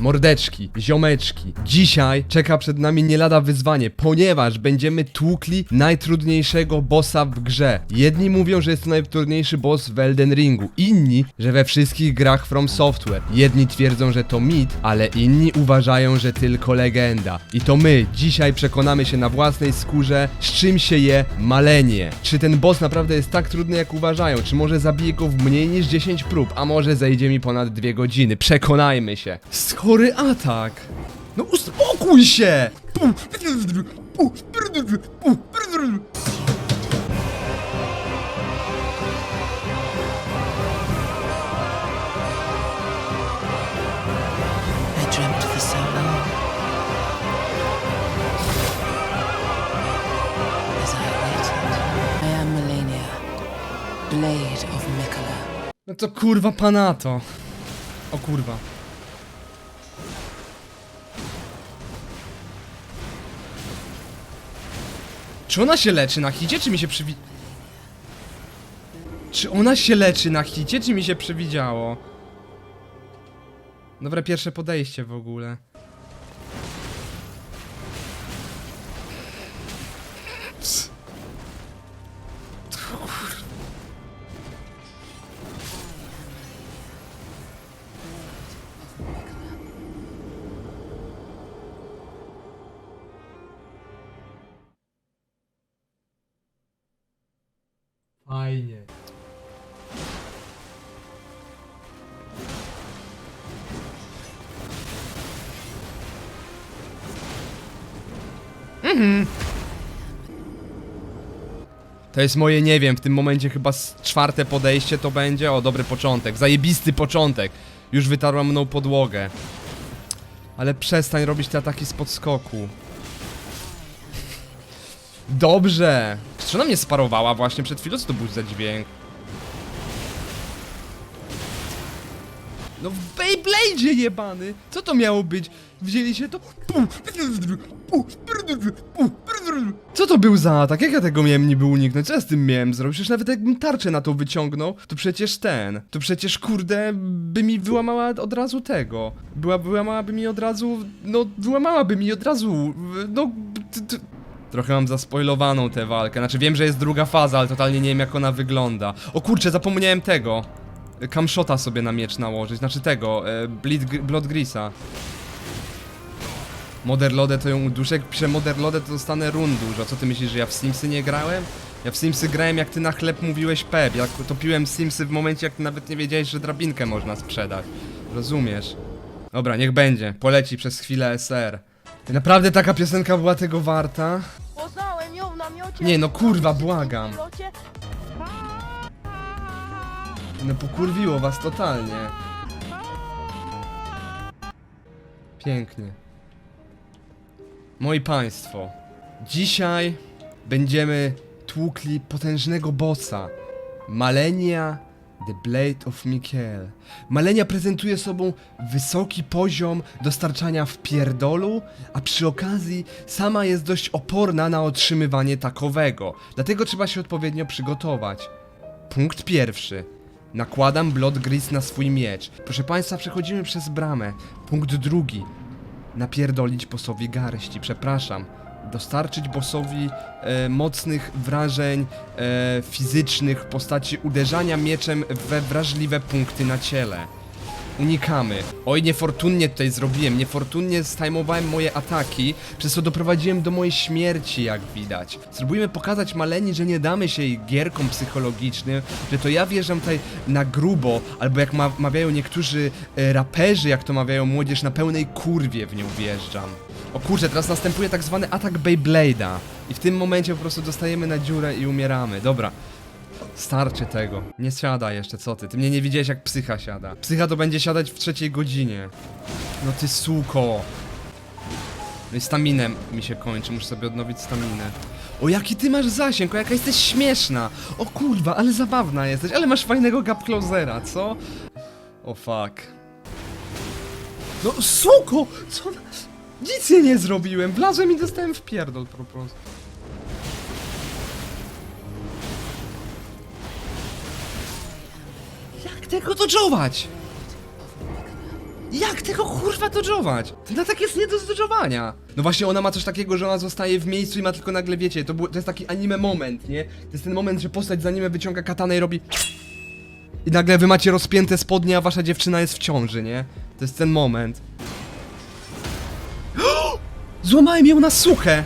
Mordeczki, ziomeczki, dzisiaj czeka przed nami nie lada wyzwanie, ponieważ będziemy tłukli najtrudniejszego bossa w grze. Jedni mówią, że jest to najtrudniejszy boss w Elden Ringu, inni, że we wszystkich grach From Software. Jedni twierdzą, że to mit, ale inni uważają, że tylko legenda. I to my dzisiaj przekonamy się na własnej skórze, z czym się je malenie. Czy ten boss naprawdę jest tak trudny, jak uważają? Czy może zabiję go w mniej niż 10 prób? A może zejdzie mi ponad 2 godziny? Przekonajmy się. Schory atak! No uspokój się! Blade of Mikola. No to kurwa panato. O kurwa. Czy ona się leczy na hicie, czy mi się przywi... Czy ona się leczy na hicie, czy mi się przewidziało? Dobre pierwsze podejście w ogóle. Fajnie. To jest moje, nie wiem, w tym momencie chyba czwarte podejście to będzie. O, dobry początek, zajebisty początek. Już wytarła mną podłogę. Ale przestań robić te ataki z podskoku. Dobrze! Czy mnie sparowała właśnie przed chwilą? Co to był za dźwięk? No w Beyblade'zie jebany! Co to miało być? Wzięli się to... Co to był za atak? Jak ja tego miałem niby uniknąć? Co ja z tym miałem zrobić? Przecież nawet jakbym tarczę na to wyciągnął, to przecież ten... To przecież kurde by mi wyłamała od razu tego. Była, wyłamałaby mi od razu... No, wyłamałaby mi od razu... No... t- t- Trochę mam zaspoilowaną tę walkę. Znaczy wiem, że jest druga faza, ale totalnie nie wiem jak ona wygląda. O kurczę, zapomniałem tego. Camshota sobie na miecz nałożyć. Znaczy tego, e, Bleed, Blood Grisa. Moderlodę to ją uduszę. Jak piszę Moderlodę to dostanę run dużo. Co ty myślisz, że ja w Simsy nie grałem? Ja w Simsy grałem jak ty na chleb mówiłeś Pep. Ja topiłem Simsy w momencie jak ty nawet nie wiedziałeś, że drabinkę można sprzedać. Rozumiesz? Dobra, niech będzie. Poleci przez chwilę SR. Naprawdę taka piosenka była tego warta? Poznałem ją w namiocie. Nie, no kurwa, błagam. No pokurwiło was totalnie. Pięknie. Moi państwo, dzisiaj będziemy tłukli potężnego bossa. Malenia The Blade of Mikhail. Malenia prezentuje sobą wysoki poziom dostarczania w pierdolu, a przy okazji sama jest dość oporna na otrzymywanie takowego. Dlatego trzeba się odpowiednio przygotować. Punkt pierwszy. Nakładam Blood Gris na swój miecz. Proszę Państwa, przechodzimy przez bramę. Punkt drugi. Napierdolić bossowi garści, przepraszam. Dostarczyć bossowi e, mocnych wrażeń e, fizycznych w postaci uderzania mieczem we wrażliwe punkty na ciele. Unikamy. Oj, niefortunnie tutaj zrobiłem, niefortunnie stajmowałem moje ataki, przez co doprowadziłem do mojej śmierci, jak widać. Spróbujmy pokazać Maleni, że nie damy się jej gierkom psychologicznym, że to ja wjeżdżam tutaj na grubo, albo jak ma mawiają niektórzy e, raperzy, jak to mawiają młodzież, na pełnej kurwie w nią wjeżdżam. O kurczę, teraz następuje tak zwany atak Beyblade'a. I w tym momencie po prostu dostajemy na dziurę i umieramy. Dobra, Starczy tego. Nie siada jeszcze, co ty? Ty mnie nie widziałeś jak psycha siada. Psycha to będzie siadać w trzeciej godzinie. No ty suko. No i staminem mi się kończy, muszę sobie odnowić staminę. O jaki ty masz zasięg, o jaka jesteś śmieszna. O kurwa, ale zabawna jesteś, ale masz fajnego gap closera, co? O fuck. No suko! Co? Nic jej nie zrobiłem, wlazłem i dostałem w pierdol po prostu. Jak tego dodżować? Jak tego kurwa dodżować? Ten atak jest nie do zdodżowania. No właśnie ona ma coś takiego, że ona zostaje w miejscu i ma tylko nagle, wiecie, to, to jest taki anime moment, nie? To jest ten moment, że postać za anime wyciąga katanę i robi... I nagle wy macie rozpięte spodnie, a wasza dziewczyna jest w ciąży, nie? To jest ten moment. Złamałem ją na suche!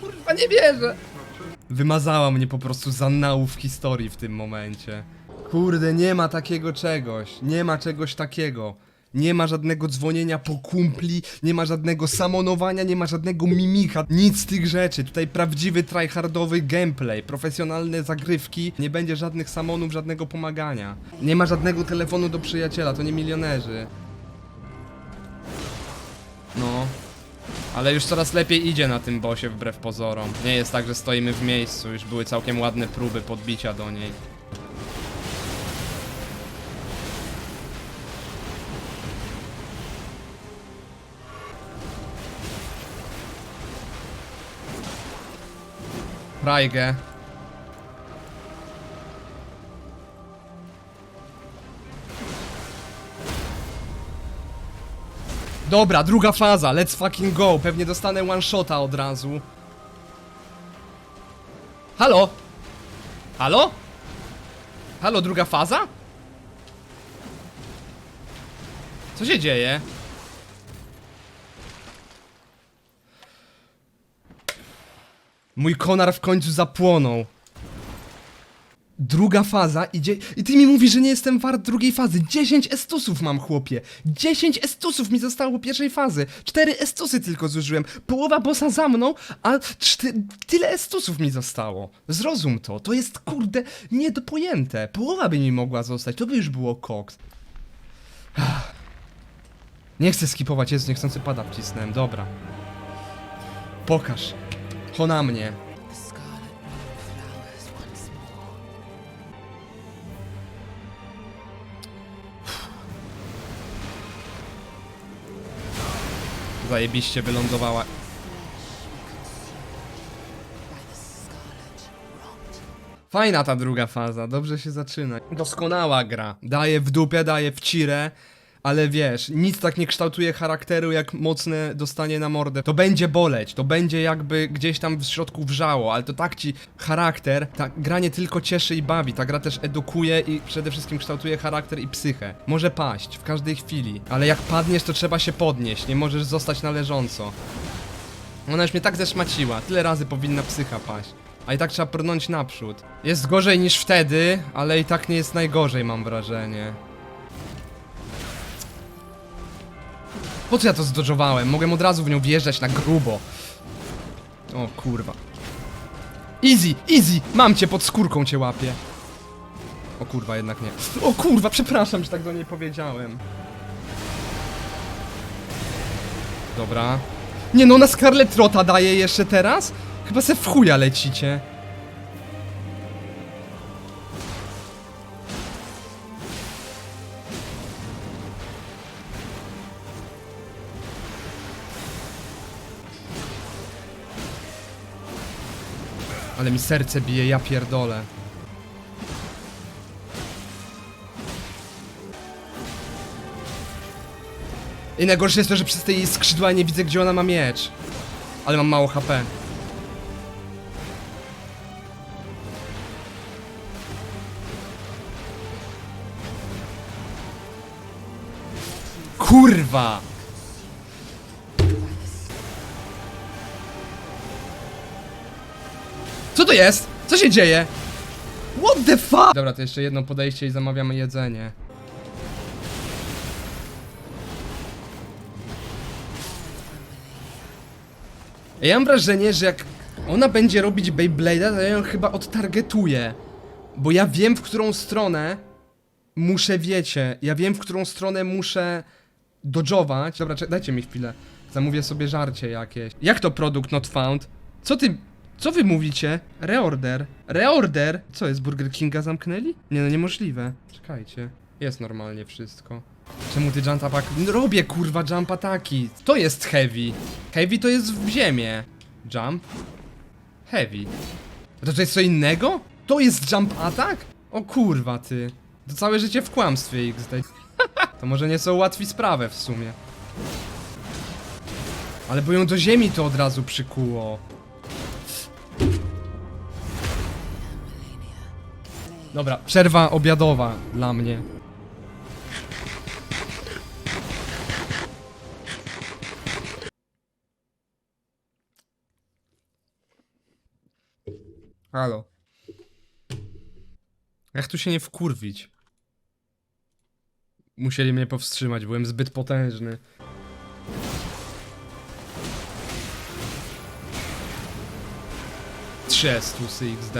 Kurwa, nie wierzę! Wymazała mnie po prostu za nałów historii w tym momencie. Kurde, nie ma takiego czegoś. Nie ma czegoś takiego. Nie ma żadnego dzwonienia po kumpli, nie ma żadnego samonowania, nie ma żadnego mimika, nic z tych rzeczy. Tutaj prawdziwy tryhardowy gameplay, profesjonalne zagrywki, nie będzie żadnych samonów, żadnego pomagania. Nie ma żadnego telefonu do przyjaciela, to nie milionerzy. No. Ale już coraz lepiej idzie na tym bosie wbrew pozorom. Nie jest tak, że stoimy w miejscu, już były całkiem ładne próby podbicia do niej. Rajgę. Dobra, druga faza, let's fucking go. Pewnie dostanę one shota od razu. Halo? Halo? Halo, druga faza? Co się dzieje? Mój konar w końcu zapłonął. Druga faza idzie. I ty mi mówisz, że nie jestem wart drugiej fazy. 10 estusów mam, chłopie. 10 estusów mi zostało pierwszej fazy. 4 estusy tylko zużyłem. Połowa bossa za mną, a czty... tyle estusów mi zostało. Zrozum to. To jest kurde niedopojęte. Połowa by mi mogła zostać. To by już było koks. Nie chcę skipować, jest niechcący pada wcisnąłem. Dobra. Pokaż. Ho na mnie. Zajebiście wylądowała. Fajna ta druga faza, dobrze się zaczyna. Doskonała gra. Daje w dupę, daje w cirę. Ale wiesz, nic tak nie kształtuje charakteru jak mocne dostanie na mordę. To będzie boleć, to będzie jakby gdzieś tam w środku wrzało, ale to tak ci charakter, ta gra nie tylko cieszy i bawi, ta gra też edukuje i przede wszystkim kształtuje charakter i psychę. Może paść w każdej chwili, ale jak padniesz to trzeba się podnieść, nie możesz zostać na leżąco. Ona już mnie tak zeszmaciła, tyle razy powinna psycha paść. A i tak trzeba brnąć naprzód. Jest gorzej niż wtedy, ale i tak nie jest najgorzej, mam wrażenie. Po co ja to zdodżowałem? Mogłem od razu w nią wjeżdżać na grubo. O kurwa. Easy, easy! Mam cię, pod skórką cię łapię. O kurwa, jednak nie. O kurwa, przepraszam, że tak do niej powiedziałem. Dobra. Nie no, na Scarlet Rota daje jeszcze teraz? Chyba se w chuja lecicie. Ale mi serce bije, ja pierdolę. I najgorsze jest to, że przez te jej skrzydła nie widzę, gdzie ona ma miecz. Ale mam mało HP. Kurwa! Co to jest? Co się dzieje? What the fuck? Dobra, to jeszcze jedno podejście i zamawiamy jedzenie. Ja mam wrażenie, że jak ona będzie robić Beyblade'a, to ja ją chyba odtargetuję. Bo ja wiem, w którą stronę muszę, wiecie, ja wiem, w którą stronę muszę dodżować. Dobra, dajcie mi chwilę. Zamówię sobie żarcie jakieś. Jak to produkt not found? Co ty... Co wy mówicie? Reorder. Reorder? Co jest, Burger Kinga zamknęli? Nie no, niemożliwe. Czekajcie. Jest normalnie wszystko. Czemu ty jump attack? No Robię kurwa jump ataki. To jest heavy. Heavy to jest w ziemię. Jump. Heavy. To to jest co innego? To jest jump attack? O kurwa ty. To całe życie w kłamstwie XD. to może nie są łatwi sprawę w sumie. Ale bo ją do ziemi to od razu przykuło. Dobra, przerwa obiadowa dla mnie. Halo. Jak tu się nie wkurwić? Musieli mnie powstrzymać, byłem zbyt potężny. Trzy estusy XD.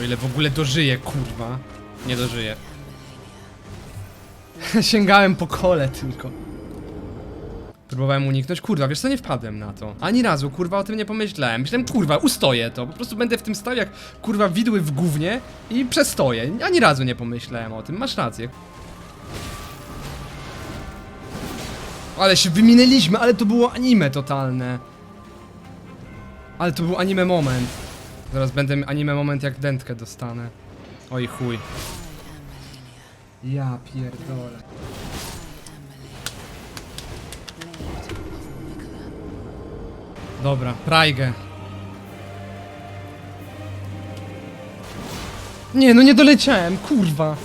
O ile w ogóle dożyję, kurwa. Nie dożyję. Sięgałem po kole tylko. Próbowałem uniknąć, kurwa, wiesz co, nie wpadłem na to. Ani razu, kurwa, o tym nie pomyślałem. Myślałem, kurwa, ustoję to, po prostu będę w tym stał jak, kurwa, widły w gównie i przestoję. Ani razu nie pomyślałem o tym, masz rację. Ale się wyminęliśmy, ale to było anime totalne. Ale to był anime moment. Zaraz będę anime moment jak dętkę dostanę. Oj chuj. Ja pierdolę. Dobra, Praigę. Nie, no nie doleciałem, kurwa.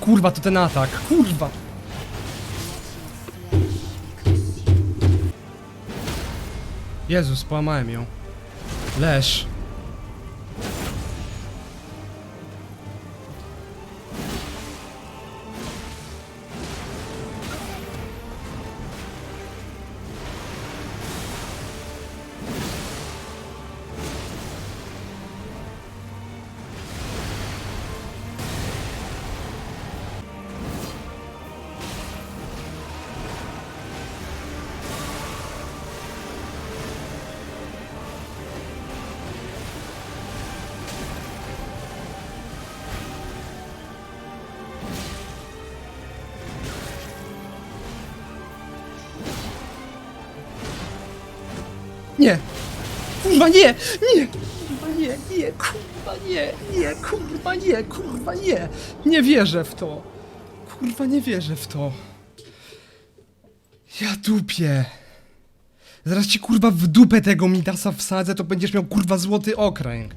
Kurwa, to ten atak, kurwa. Jezus, połamałem ją. Leż. Nie! Kurwa nie! Nie! Kurwa nie! Nie! Kurwa nie! Nie! Kurwa nie! Kurwa nie! Nie wierzę w to! Kurwa nie wierzę w to! Ja dupię! Zaraz ci kurwa w dupę tego Midasa wsadzę, to będziesz miał kurwa złoty okręg.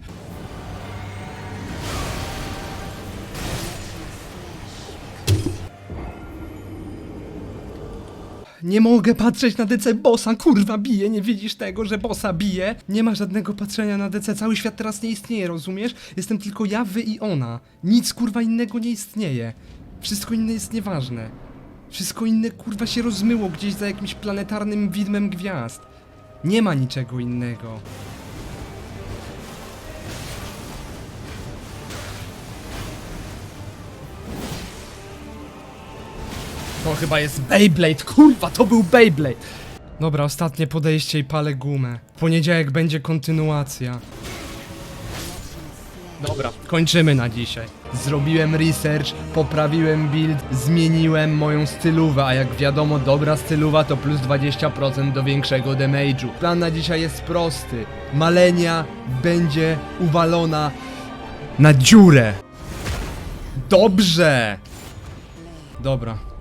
Nie mogę patrzeć na DC bossa, kurwa bije, nie widzisz tego, że bossa bije? Nie ma żadnego patrzenia na DC, cały świat teraz nie istnieje, rozumiesz? Jestem tylko ja, wy i ona. Nic kurwa innego nie istnieje. Wszystko inne jest nieważne. Wszystko inne kurwa się rozmyło gdzieś za jakimś planetarnym widmem gwiazd. Nie ma niczego innego. To chyba jest Beyblade, kurwa, to był Beyblade! Dobra, ostatnie podejście i palę gumę. W poniedziałek będzie kontynuacja. Dobra, kończymy na dzisiaj. Zrobiłem research, poprawiłem build, zmieniłem moją stylówę, a jak wiadomo, dobra styluwa to plus 20% do większego damage'u. Plan na dzisiaj jest prosty. Malenia będzie uwalona na dziurę. Dobrze! Dobra.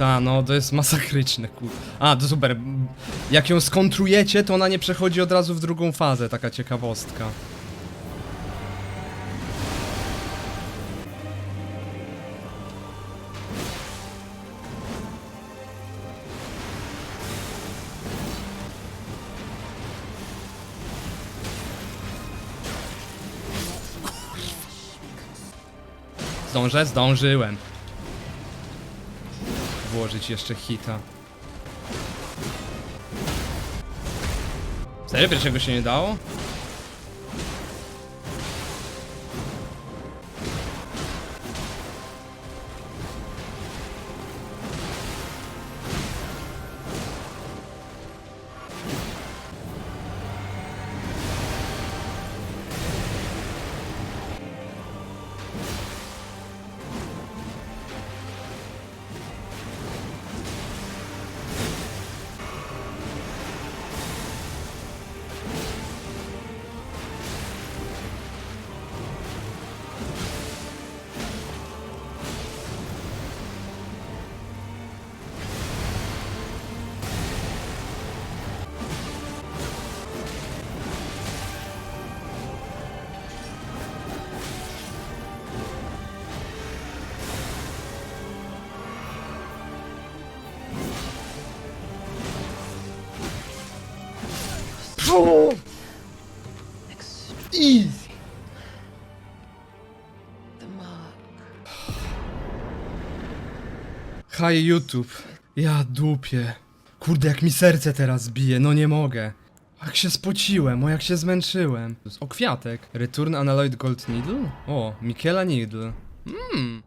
Ta, no to jest masakryczne, kur... A, to super. Jak ją skontrujecie, to ona nie przechodzi od razu w drugą fazę, taka ciekawostka. Zdążę? Zdążyłem. Włożyć jeszcze hita. Serio? Pierwszego się nie dało? O! Easy! Hi YouTube. Ja dupię. Kurde, jak mi serce teraz bije, no nie mogę. Jak się spociłem, o jak się zmęczyłem. O kwiatek. Return Analoid Gold Needle? O, Michaela Needle. Mmm.